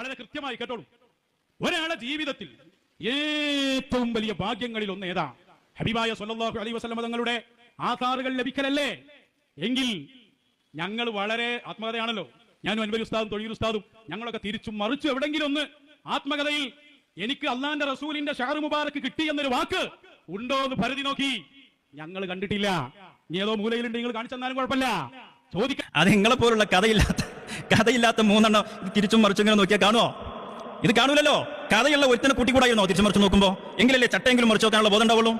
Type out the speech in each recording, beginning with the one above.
വളരെ കൃത്യമായി കേട്ടോളൂ. ഒരാളെ ജീവിതത്തിൽ ഏറ്റവും വലിയ ഭാഗ്യങ്ങളിൽ ഒന്ന് ഏതാ ഹബീബായ സൊല്ലാഹു അലൈ വസല്ലം തങ്ങളുടെ ആധാറുകൾ ലഭിക്കലല്ലേ? എങ്കിൽ ഞങ്ങൾ വളരെ ആത്മകഥയാണല്ലോ. ഞാനും അൻവരി ഉസ്താദും തൊഴിൽ ഉസ്താദും ഞങ്ങളൊക്കെ തിരിച്ചും മറിച്ചു എവിടെങ്കിലും ഒന്ന് ആത്മകഥയിൽ എനിക്ക് അള്ളാന്റെ റസൂലിന്റെ ഷാറു മുബാറക്ക് കിട്ടി എന്നൊരു വാക്ക് ഉണ്ടോ എന്ന് പരിധി നോക്കി. ഞങ്ങൾ കണ്ടിട്ടില്ല. നീ ഏതോ മൂലയിലുണ്ട് നിങ്ങൾ കാണിച്ചെന്നാലും കുഴപ്പമില്ല. ചോദിക്കാം അത് നിങ്ങളെ പോലുള്ള കഥയില്ലാത്ത കഥയില്ലാത്ത മൂന്നെണ്ണം തിരിച്ചും മറിച്ചും ഇങ്ങനെ നോക്കിയാൽ കാണുമോ ഇത് കാണൂലല്ലോ. കഥയുള്ള ഒരുത്തനെ കൂട്ടിക്കൂടായിരുന്നോ തിരിച്ചു മറിച്ച് നോക്കുമ്പോ? എങ്കിലല്ലേ ചട്ടയെങ്കിലും മറിച്ച് നോക്കാനുള്ള ബോധം ഉണ്ടാവുള്ളൂ?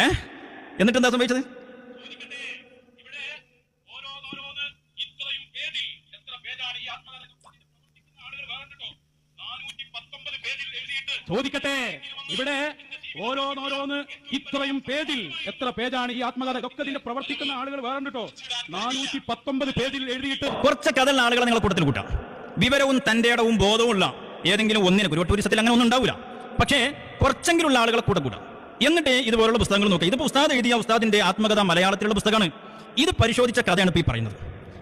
ഏ? എന്നിട്ട് എന്താ സംഭവിച്ചത്? ചോദിക്കട്ടെ. ഇവിടെ ഓരോന്നോരോന്ന് ഇത്രയും പേജിൽ എത്ര പേജാണ് ഈ ആത്മകഥ? ഒക്കെ ഇതിന്റെ പ്രവർത്തിക്കുന്ന ആളുകൾ വേറെ കേട്ടോ നാനൂറ്റി പത്തൊമ്പത് പേജിൽ എഴുതിയിട്ട് കുറച്ച് കഥയുള്ള ആളുകളെ നിങ്ങൾ കൂട്ടത്തിൽ കൂട്ടാം. വിവരവും തന്റെ ഇടവും ബോധവും ഉള്ള ഏതെങ്കിലും ഒന്നിനെ ഒരു ടൂറിസത്തിൽ അങ്ങനെ ഒന്നും ഉണ്ടാവില്ല പക്ഷേ കുറച്ചെങ്കിലും ഉള്ള ആളുകളെ കൂടെ കൂടാം. എന്നിട്ട് ഇതുപോലുള്ള പുസ്തകങ്ങൾ നോക്കുക. ഇത് ഉസ്താദ് എഴുതിയ ഉസ്താദിന്റെ ആത്മകഥ മലയാളത്തിലുള്ള പുസ്തകമാണ്. ഇത് പരിശോധിച്ച കഥയാണ് ഇപ്പോൾ ഈ പറയുന്നത്.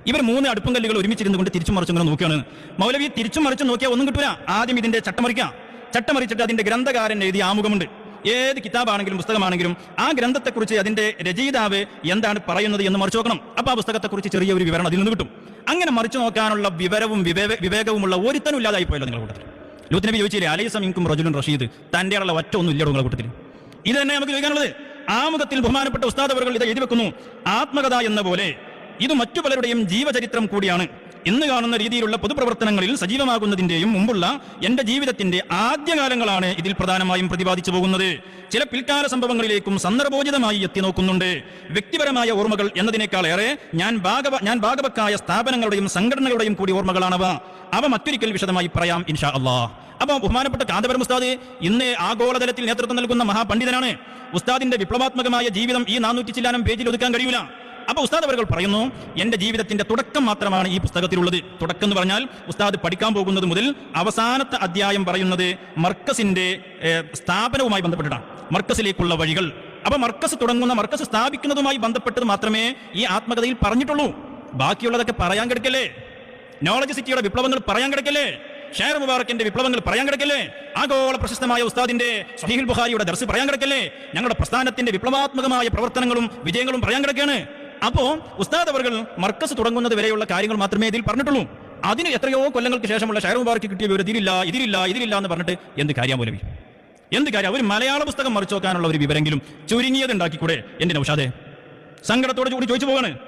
ഇവർ മൂന്ന് അടുപ്പും കല്ലുകൾ ഒരുമിച്ചിരുന്നു കൊണ്ട് തിരിച്ചു മറിച്ചു ഇങ്ങനെ നോക്കുകയാണ്. മൗലവി തിരിച്ചു മറിച്ച് നോക്കിയാൽ ഒന്നും കിട്ടൂല. ആദ്യം ഇതിന്റെ ചട്ടമറിക്കാം. ചട്ടമറിച്ചിട്ട് അതിന്റെ ഗ്രന്ഥകാരൻ എഴുതിയ ആമുഖമുണ്ട്. ഏത് കിതാബാണെങ്കിലും പുസ്തകമാണെങ്കിലും ആ ഗ്രന്ഥത്തെക്കുറിച്ച് അതിന്റെ രചയിതാവ് എന്താണ് പറയുന്നത് എന്ന് മറിച്ചു നോക്കണം. അപ്പൊ ആ പുസ്തകത്തെക്കുറിച്ച് ചെറിയ ഒരു വിവരണം അതിൽ നിന്ന് കിട്ടും. അങ്ങനെ മറിച്ചു നോക്കാനുള്ള വിവരവും വിവേക വിവേകവുമുള്ള ഒരുത്തനും ഇല്ലാതായി പോയല്ലോ നിങ്ങളുടെ കൂട്ടത്തിൽ. ലൂത്ത് നബി ചോദിച്ചില്ലേ അലൈസം ഇൻകും റജുലും റഷീദ്. തന്റെ ഉള്ള ഒറ്റ ഒന്നും ഇല്ലടോ നിങ്ങളുടെ കൂട്ടത്തിൽ. ഇത് തന്നെ നമുക്ക് ചോദിക്കാനുള്ളത്. ആമുഖത്തിൽ ബഹുമാനപ്പെട്ട ഉസ്താദ് അവർ ഇത് എഴുതി വെക്കുന്നു. ആത്മകഥ എന്ന പോലെ ഇത് മറ്റു പലരുടെയും ജീവചരിത്രം കൂടിയാണ്. ഇന്ന് കാണുന്ന രീതിയിലുള്ള പൊതുപ്രവർത്തനങ്ങളിൽ സജീവമാകുന്നതിന്റെയും മുമ്പുള്ള എന്റെ ജീവിതത്തിന്റെ ആദ്യകാലങ്ങളാണ് ഇതിൽ പ്രധാനമായും പ്രതിപാദിച്ചു പോകുന്നത്. ചില പിൽക്കാല സംഭവങ്ങളിലേക്കും സന്ദർഭോചിതമായി എത്തി നോക്കുന്നുണ്ട്. വ്യക്തിപരമായ ഓർമ്മകൾ എന്നതിനേക്കാൾ ഏറെ ഞാൻ ഭാഗവ ഞാൻ ഭാഗവക്കായ സ്ഥാപനങ്ങളുടെയും സംഘടനകളുടെയും കൂടി ഓർമ്മകളാണവ. അവ മറ്റൊരിക്കൽ വിശദമായി പറയാം ഇൻഷാ അള്ളാഹ് അപ്പൊ ബഹുമാനപ്പെട്ട കാന്തപരം ഉസ്താദ് ഇന്ന് ആഗോളതലത്തിൽ നേതൃത്വം നൽകുന്ന മഹാപണ്ഡിതനാണ്. ഉസ്താദിന്റെ വിപ്ലവാത്മകമായ ജീവിതം ഈ നാനൂറ്റി ചില്ലാനം പേജിൽ ഒതുക്കാൻ കഴിയൂല. അപ്പൊ ഉസ്താദ് അവർ പറയുന്നു എന്റെ ജീവിതത്തിന്റെ തുടക്കം മാത്രമാണ് ഈ പുസ്തകത്തിലുള്ളത്. തുടക്കം എന്ന് പറഞ്ഞാൽ ഉസ്താദ് പഠിക്കാൻ പോകുന്നത് മുതൽ അവസാനത്തെ അധ്യായം പറയുന്നത് മർക്കസിന്റെ സ്ഥാപനവുമായി ബന്ധപ്പെട്ടിട്ടാണ്. മർക്കസിലേക്കുള്ള വഴികൾ. അപ്പൊ മർക്കസ് തുടങ്ങുന്ന മർക്കസ് സ്ഥാപിക്കുന്നതുമായി ബന്ധപ്പെട്ടത് മാത്രമേ ഈ ആത്മകഥയിൽ പറഞ്ഞിട്ടുള്ളൂ. ബാക്കിയുള്ളതൊക്കെ പറയാൻ കിടക്കല്ലേ? നോളജ് സിറ്റിയുടെ വിപ്ലവങ്ങൾ പറയാൻ കിടക്കല്ലേ? ഷെയർ മുബാറക്കിന്റെ വിപ്ലവങ്ങൾ പറയാൻ കിടക്കല്ലേ? ആഗോള പ്രശസ്തമായ ഉസ്താദിന്റെ സഹീൽ ബുഹാരിയുടെ ദർസ് പറയാൻ കിടക്കല്ലേ? ഞങ്ങളുടെ പ്രസ്ഥാനത്തിന്റെ വിപ്ലവാത്മകമായ പ്രവർത്തനങ്ങളും വിജയങ്ങളും പറയാൻ കിടക്കാണ് അപ്പോ ഉസ്താദ് അവർ മർക്കസ് തുടങ്ങുന്നത് വരെയുള്ള കാര്യങ്ങൾ മാത്രമേ ഇതിൽ പറഞ്ഞിട്ടുള്ളൂ. അതിന് എത്രയോ കൊല്ലങ്ങൾക്ക് ശേഷമുള്ള ഷെയർ മുബാർക്ക് കിട്ടിയ വിവരം ഇതിലില്ല ഇതിലില്ല ഇതിലില്ല എന്ന് പറഞ്ഞിട്ട് എന്ത് കാര്യം മൂലവി? എന്ത് കാര്യം? ഒരു മലയാള പുസ്തകം മറിച്ചു നോക്കാനുള്ള ഒരു വിവരെങ്കിലും ചുരുങ്ങിയത് ഉണ്ടാക്കിക്കൂടെ? എന്റെ നൗഷാദെ സങ്കടത്തോടെ കൂടി ചോദിച്ചു പോവാണ്.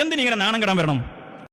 എന്തിനിങ്ങനെ നാണം കെടാൻ വരണം?